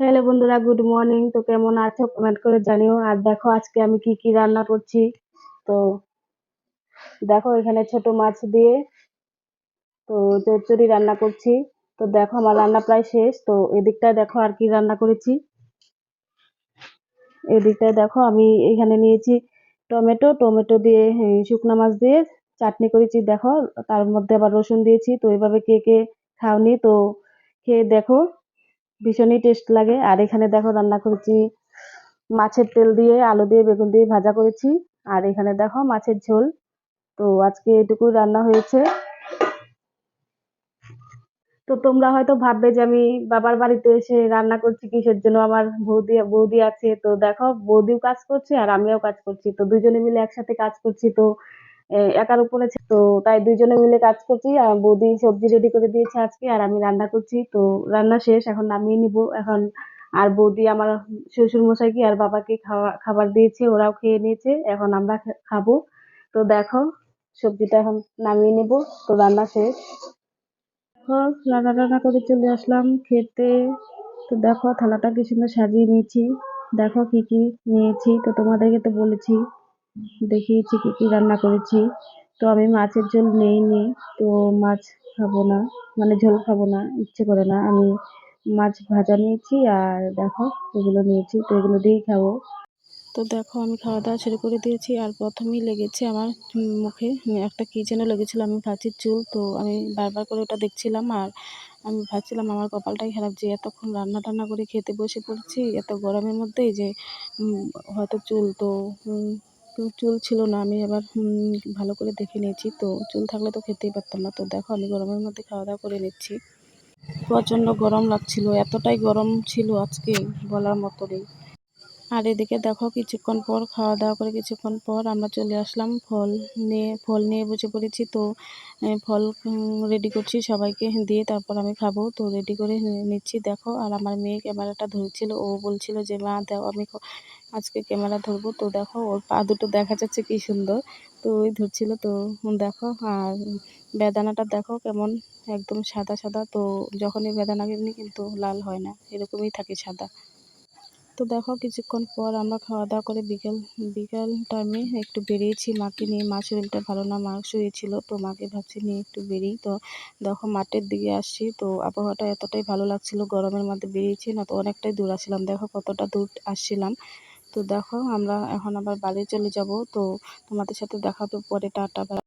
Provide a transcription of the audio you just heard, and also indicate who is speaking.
Speaker 1: Hello বন্ধুরা good morning তো কেমন আছো? কমেন্ট করে জানিও। আর দেখো আজকে আমি কি কি রান্না করছি। তো দেখো এখানে ছোট মাছ দিয়ে তো চচ্চড়ি রান্না করছি। তো দেখো আমার রান্না প্রায় শেষ। তো এদিকটায় দেখো আর কি রান্না করেছি। এদিকটায় দেখো আমি এখানে নিয়েছি টমেটো। টমেটো দিয়ে হ্যাঁ, শুকনো মাছ দিয়ে চাটনি করেছি। দেখো তার মধ্যে আবার রসুন দিয়েছি। তো এভাবে কে কে খাওনি তো খেয়ে দেখো। ভীষণই টেস্ট লাগে। আর এখানে দেখো রান্না করেছি মাছের তেল দিয়ে, আলু দিয়ে, বেগুন দিয়ে ভাজা করেছি। আর এখানে দেখো মাছের ঝোল। তো আজকে এটুকু রান্না হয়েছে। তো তোমরা হয়তো ভাববে যে আমি বাবার বাড়িতে এসে রান্না করছি কিসের জন্য? আমার বৌদি বৌদি আছে। তো দেখো বৌদিও কাজ করছে আর আমিও কাজ করছি। তো দুজনে মিলে একসাথে কাজ করছি। তো একার উপরে তো তাই দুজনে মিলে কাজ করছি। আর বৌদি সবজি রেডি করে দিয়েছে আজকে, আর আমি রান্না করছি। তো রান্না শেষ, এখন নামিয়ে নিব। এখন আর বৌদি আমার শ্বশুর মশাইকে আর বাবাকে খাওয়া, খাবার দিয়েছে, ওরাও খেয়ে নিয়েছে। এখন আমরা খাব। তো দেখো, সবজিটা এখন নামিয়ে নেব। তো রান্না শেষ। রান্না টান্না করে চলে আসলাম খেতে। তো দেখো, থালাটা কি সুন্দর সাজিয়ে নিয়েছি। দেখো কি কি নিয়েছি। তো তোমাদেরকে তো বলেছি। দেখিয়েছি কি কি রান্না করেছি। তো আমি মাছের ঝোল নিইনি, তো মাছ খাব না মানে ঝোল খাব না, ইচ্ছে করে না। আমি মাছ ভাজা নিয়েছি আর দেখো, এগুলো নিয়েছি, তো এগুলো দিয়েই খাব। তো দেখো, আমি খাওয়া দাওয়া শুরু করে দিয়েছি আর প্রথমেই লেগেছে আমার মুখে একটা কী যেন লেগেছিলো, আমি ভাজির চুল তো আমি বারবার করে ওটা দেখছিলাম আর আমি ভাবছিলাম আমার কপালটাই খারাপ যে এতক্ষণ রান্না টান্না করে খেতে বসে পড়ছি, এত গরমের মধ্যেই যে হয়তো চুল তো চুল ছিল না, আমি আবার ভালো করে দেখে নিয়েছি। তো চুল থাকলে তো খেতেই পারতাম না। তো দেখো, আমি গরমের মধ্যে খাওয়া দাওয়া করে নিচ্ছি। প্রচণ্ড গরম লাগছিল, এতটাই গরম ছিল আজকে বলার মতো নেই। আর এদিকে দেখো, কিছুক্ষণ পর খাওয়া দাওয়া করে কিছুক্ষণ পর আমরা চলে আসলাম ফল নিয়ে ফল নিয়ে বসে পড়েছি। তো ফল রেডি করছি সবাইকে দিয়ে তারপর আমি খাব। তো রেডি করে নিচ্ছি। দেখো, আর আমার মেয়ে ক্যামেরাটা ধরছিল। ও বলছিল যে, মা, দাও, আমি আজকে ক্যামেরা ধরবো। তো দেখো, ওর পা দুটো দেখা যাচ্ছে কি সুন্দর। তো ওই ধরছিল। তো, দেখো, আর বেদানাটা দেখো কেমন, একদম সাদা সাদা। তো, যখনই বেদানা কিনি কিন্তু লাল হয় না, এরকমই থাকে সাদা। তো দেখো কিছুক্ষণ পর আমরা খাওয়া দাওয়া করে বিকেল বিকেল টাইমে একটু বেরিয়েছি। মাকে নিয়ে, মা শরীরটা ভালো না, মা শুয়েছিল তো মাকে ভাবছি নিয়ে একটু বেরিয়ে তো দেখো মাঠের দিকে আসছি। তো আবহাওয়াটা এতটাই ভালো লাগছিল, গরমের মধ্যে বেরিয়েছি না তো অনেকটাই দূর আসছিলাম দেখো কতটা দূর আসছিলাম। তো দেখো আমরা এখন আবার বাড়ি চলে যাব। তো তোমাদের সাথে দেখা পরে। টাটা